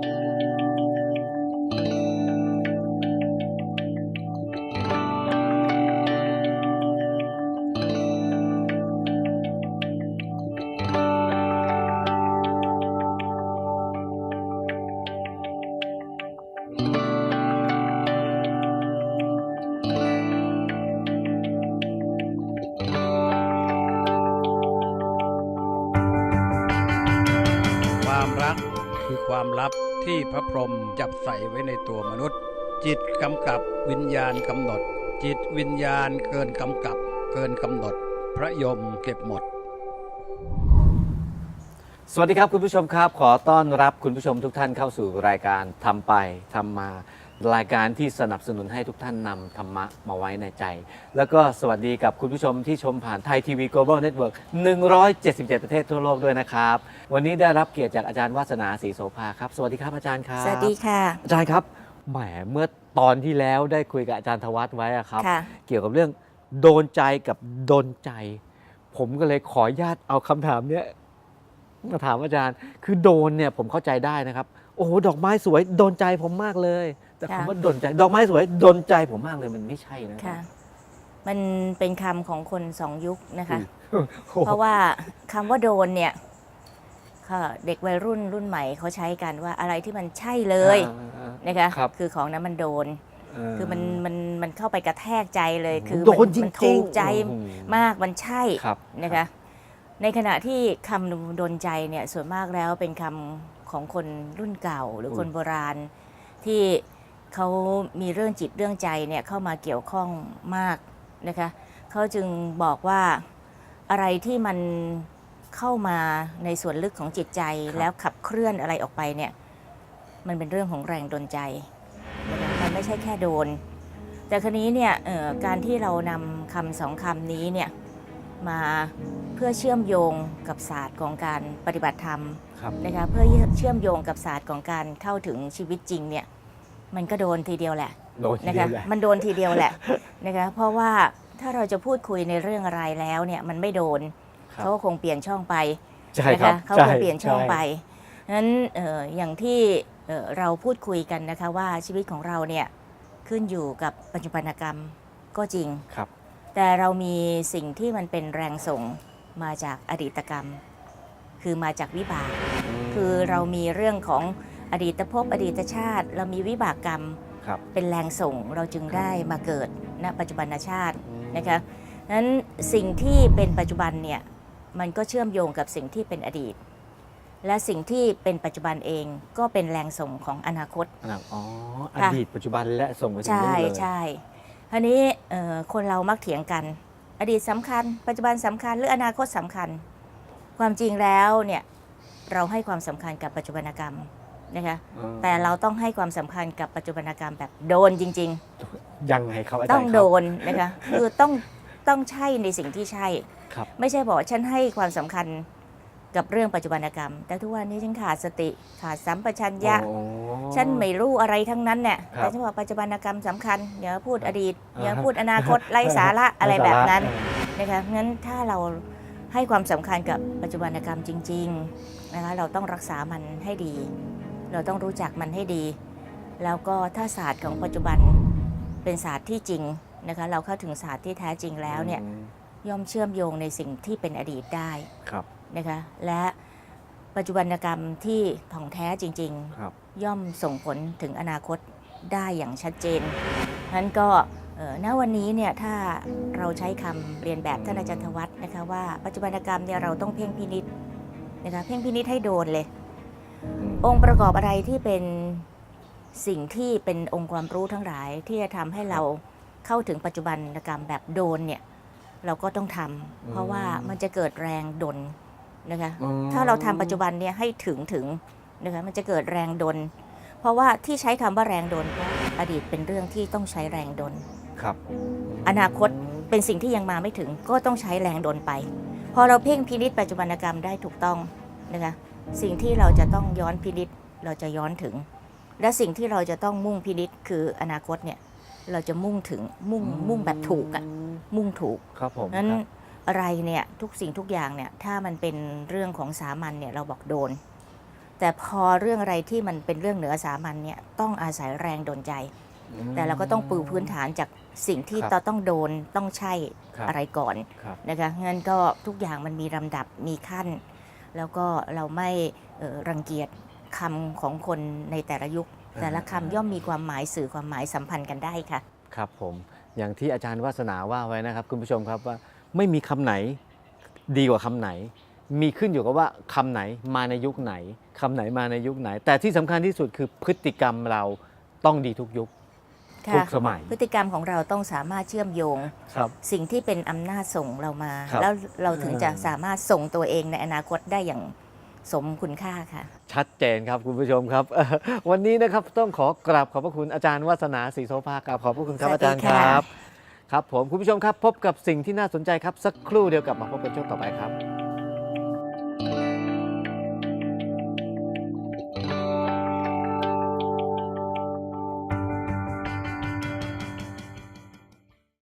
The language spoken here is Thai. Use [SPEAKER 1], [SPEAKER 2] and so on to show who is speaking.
[SPEAKER 1] ว ความลับที่พระพรหมจับใส่ไว้ในตัวมนุษย์ จิตกำกับวิญญาณกำหนด จิตวิญญาณเกินกำกับ เกินกำหนด พระยมเก็บหมด
[SPEAKER 2] สวัสดีครับคุณผู้ชมครับ ขอต้อนรับคุณผู้ชมทุกท่านเข้าสู่รายการทำไปทำมา รายการที่สนับสนุนให้ทุกท่านนำธรรมะมาไว้ในใจ แล้วก็สวัสดีกับคุณผู้ชมที่ชมผ่านไทยทีวี Global Network 177 ประเทศทั่วโลกด้วยนะครับ วันนี้ได้รับเกียรติจากอาจารย์วาสนาศรีโสภาครับ สวัสดีครับอาจารย์ครับ
[SPEAKER 3] สวัสดีค่ะ
[SPEAKER 2] อาจารย์ครับ แหม เมื่อตอนที่แล้วได้คุยกับอาจารย์ธวัฒน์ไว้อะครับ
[SPEAKER 3] ค่ะ
[SPEAKER 2] เกี่ยวกับเรื่องโดนใจกับดนใจ ผมก็เลยขออนุญาตเอาคำถามเนี้ยมาถามอาจารย์ คือโดนเนี่ยผมเข้าใจได้นะครับ โอ้โหดอกไม้สวยโดนใจผมมากเลย แต่
[SPEAKER 3] ค่ะ
[SPEAKER 2] คำว่าโดนใจ ดอกไม้สวยโดนใจผมมากเลยมันไม่ใช่นะ
[SPEAKER 3] ค่ะ มันเป็นคำของคนสองยุคนะคะ
[SPEAKER 2] โอ้โห
[SPEAKER 3] เพราะว่าคำว่าโดนเนี่ยค่ะเด็กวัยรุ่นรุ่นใหม่เขาใช้กันว่าอะไรที่มันใช่เลย
[SPEAKER 2] อ่า
[SPEAKER 3] นะคะ
[SPEAKER 2] ครับ
[SPEAKER 3] อของนั้นมันโดนาคือมันมันมันเข้าไปกระแทกใจเลย คือ
[SPEAKER 2] โดน
[SPEAKER 3] มั
[SPEAKER 2] จริง
[SPEAKER 3] มั
[SPEAKER 2] ๆ
[SPEAKER 3] ถูกใจ
[SPEAKER 2] โอ้โห
[SPEAKER 3] มากมันใช่
[SPEAKER 2] ครับ
[SPEAKER 3] นะคะ ในขณะที่คำโดนใจเนี่ยส่วนมากแล้วเป็นคำ ของคนรุ่นเก่าหรือคนโบราณ ที่เขามีเรื่องจิตเรื่องใจเนี่ยเข้ามาเกี่ยวข้องมากนะคะเขาจึงบอกว่าอะไรที่มันเข้ามาในส่วนลึกของจิตใจ
[SPEAKER 2] ครับ
[SPEAKER 3] แล้วขับเคลื่อนอะไรออกไปเนี่ยมันเป็นเรื่องของแรงดลใจนะคะมันไม่ใช่แค่โดน แต่คราวนี้เนี่ยเอ่อการที่เรานำคำสองคำนี้เนี่ย มาเพื่อเชื่อมโยงกับศาสตร์ของการปฏิบัติธรรม
[SPEAKER 2] ครับ
[SPEAKER 3] นะคะเพื่อเชื่อมโยงกับศาสตร์ของการเข้าถึงชีวิตจริงเนี่ยมันก็โดนทีเดียวแหละ
[SPEAKER 2] โดนที
[SPEAKER 3] นะ
[SPEAKER 2] เดีย
[SPEAKER 3] คะ
[SPEAKER 2] วแหละ
[SPEAKER 3] มันโดนทีเดียวแหละนะคะเพราะว่าถ้าเราจะพูดคุยในเรื่องอะไรแล้วเนี่ยมันไม่โดน
[SPEAKER 2] ครับ
[SPEAKER 3] เขาก็คงเปลี่ยนช่องไป
[SPEAKER 2] ใช่
[SPEAKER 3] นะ
[SPEAKER 2] ครั
[SPEAKER 3] คะ
[SPEAKER 2] บ
[SPEAKER 3] เขา
[SPEAKER 2] ใช่
[SPEAKER 3] คงเปลี่ยนช่อง
[SPEAKER 2] ใไป
[SPEAKER 3] นั้นเอ่ออย่างที่เอ่อเราพูดคุยกันนะคะว่าชีวิตของเราเนี่ยขึ้นอยู่กับปัจจุบันกรรมก็จริง
[SPEAKER 2] ครับ
[SPEAKER 3] แต่เรามีสิ่งที่มันเป็นแรงส่งมาจากอดีตกรรม คือมาจากวิบาก คือเรามีเรื่องของอดีตภพอดีตชาติ เรามีวิบากกรรม
[SPEAKER 2] ครับ
[SPEAKER 3] เป็นแรงส่งเราจึงได้มาเกิดณปัจจุบันชาติ
[SPEAKER 2] อืม
[SPEAKER 3] นะคะนั้นสิ่งที่เป็นปัจจุบันเนี่ยมันก็เชื่อมโยงกับสิ่งที่เป็นอดีต และสิ่งที่เป็นปัจจุบันเองก็เป็นแรงส่งของอนาคต
[SPEAKER 2] อันนั้นอ๋ออ
[SPEAKER 3] ค่ะ
[SPEAKER 2] ดีตปัจจุบันและส่งไปถึง
[SPEAKER 3] ใช่
[SPEAKER 2] นู่นเลย
[SPEAKER 3] ใช่ ทีนี้เอ่อคนเรามักเถียงกัน อดีตสำคัญ ปัจจุบันสำคัญ หรืออนาคตสำคัญ ความจริงแล้วเนี่ยเราให้ความสำคัญกับปัจจุบันกรรมนะคะ
[SPEAKER 2] อืม
[SPEAKER 3] แต่เราต้องให้ความสำคัญกับปัจจุบันกรรมแบบโดนจริง
[SPEAKER 2] ยังไงครับอา
[SPEAKER 3] ๆ
[SPEAKER 2] จารย์
[SPEAKER 3] ต้อง
[SPEAKER 2] ครับ
[SPEAKER 3] โดนนะคะคือต้องต้องใช่ในสิ่งที่ใช่
[SPEAKER 2] ครับ
[SPEAKER 3] ไม่ใช่บอกว่าฉันให้ความสำคัญ กับเรื่องปัจจุบันกรรม แต่ทุกวันนี้ฉันขาดสติขาดสัมปชัญญะ
[SPEAKER 2] อ๋อ
[SPEAKER 3] ฉันไม่รู้อะไรทั้งนั้นเนี่ย
[SPEAKER 2] ครับ
[SPEAKER 3] แต่ฉันบอกปัจจุบันกรรมสำคัญอย่าพูดอดีต
[SPEAKER 2] อ่า
[SPEAKER 3] อย่าพูดอนาคตไร้สาระอะไรแบบนั้น
[SPEAKER 2] ไร้สาระ
[SPEAKER 3] นะคะงั้นถ้าเราให้ความสำคัญกับปัจจุบันกรรมจริงๆนะคะเราต้องรักษามันให้ดี เราต้องรู้จักมันให้ดี แล้วก็ถ้าศาสตร์ของปัจจุบันเป็นศาสตร์ที่จริงนะคะเราเข้าถึงศาสตร์ที่แท้จริงแล้วเนี่ย
[SPEAKER 2] อืม
[SPEAKER 3] ย่อมเชื่อมโยงในสิ่งที่เป็นอดีตได้
[SPEAKER 2] ครับ
[SPEAKER 3] นะคะและปัจจุบันกรรมที่ถ่องแท้จริงๆ
[SPEAKER 2] ครับ
[SPEAKER 3] ย่อมส่งผลถึงอนาคตได้อย่างชัดเจนนั้นก็เอ่อณวันนี้เนี่ยถ้าเราใช้คำเรียนแบบท่านอาจารย์ธวัฒน์นะคะว่าปัจจุบันกรรมเนี่ยเราต้องเพ่งพินิษนะคะเพ่งพินิษให้โดนเลย องค์ประกอบอะไรที่เป็นสิ่งที่เป็นองค์ความรู้ทั้งหลายที่จะทำให้เราเข้าถึงปัจจุบันกรรมแบบโดนเนี่ยเราก็ต้องทำเพราะว่ามันจะเกิดแรงดน นะคะ
[SPEAKER 2] อืม
[SPEAKER 3] ถ้าเราทำปัจจุบันเนี่ยให้ถึงถึงนะคะมันจะเกิดแรงดนเพราะว่าที่ใช้คำว่าแรงดนเพราะอดีตเป็นเรื่องที่ต้องใช้แรงดน
[SPEAKER 2] ครับ
[SPEAKER 3] อนาคต เป็นสิ่งที่ยังมาไม่ถึงก็ต้องใช้แรงดนไป พอเราเพ่งพินิษปัจจุบันกรรมได้ถูกต้องนะคะสิ่งที่เราจะต้องย้อนพินิษเราจะย้อนถึง และสิ่งที่เราจะต้องมุ่งพินิษคืออนาคตเนี่ยเราจะมุ่งถึงมุ่งมุ่งแบบถูกอะมุ่งถูก
[SPEAKER 2] ครับผม
[SPEAKER 3] นั้น
[SPEAKER 2] ครับ
[SPEAKER 3] อะไรเนี่ยทุกสิ่งทุกอย่างเนี่ยถ้ามันเป็นเรื่องของสามัญเนี่ยเราบอกโดน แต่พอเรื่องอะไรที่มันเป็นเรื่องเหนือสามัญเนี่ยต้องอาศัยแรงดลใจ แต่เราก็ต้องปูพื้นฐานจากสิ่งที่
[SPEAKER 2] ครับ
[SPEAKER 3] เราต้องโดนต้องใช่
[SPEAKER 2] ครับ
[SPEAKER 3] อะไรก่อน
[SPEAKER 2] ครับ
[SPEAKER 3] นะคะงั้นก็ทุกอย่างมันมีลำดับมีขั้น แล้วก็เราไม่เอ่อรังเกียจคำของคนในแต่ละยุค แต่ละคำย่อมมีความหมายสื่อความหมายสัมพันธ์กันได้ค่ะ
[SPEAKER 2] ครับผมอย่างที่อาจารย์วาสนาว่าไว้นะครับ คุณผู้ชมครับว่า ไม่มีคำไหนดีกว่าคำไหน มีขึ้นอยู่กับว่าคำไหนมาในยุคไหนคำไหนมาในยุคไหน แต่ที่สำคัญที่สุดคือพฤติกรรมเราต้องดีทุกยุคทุกสมัย
[SPEAKER 3] พฤติกรรมของเราต้องสามารถเชื่อมโยง
[SPEAKER 2] ครับ
[SPEAKER 3] สิ่งที่เป็นอำนาจส่งเรามา
[SPEAKER 2] ครับ
[SPEAKER 3] แล้วเราถึงจะ
[SPEAKER 2] อืม
[SPEAKER 3] สามารถส่งตัวเองในอนาคตได้อย่างสมคุณค่าค่ะ
[SPEAKER 2] ชัดเจนครับคุณผู้ชมครับเอ่อวันนี้นะครับต้องขอกราบขอบพระคุณอาจารย์วาสนาศรีโสภากราบขอบพระคุณครับ
[SPEAKER 3] สวั
[SPEAKER 2] อา
[SPEAKER 3] สดี
[SPEAKER 2] จารย์ค
[SPEAKER 3] ค่ะ
[SPEAKER 2] รับ ครับผมคุณผู้ชมครับพบกับสิ่งที่น่าสนใจครับสักครู่เดียวกลับมาพบกันช่วงต่อไปครับ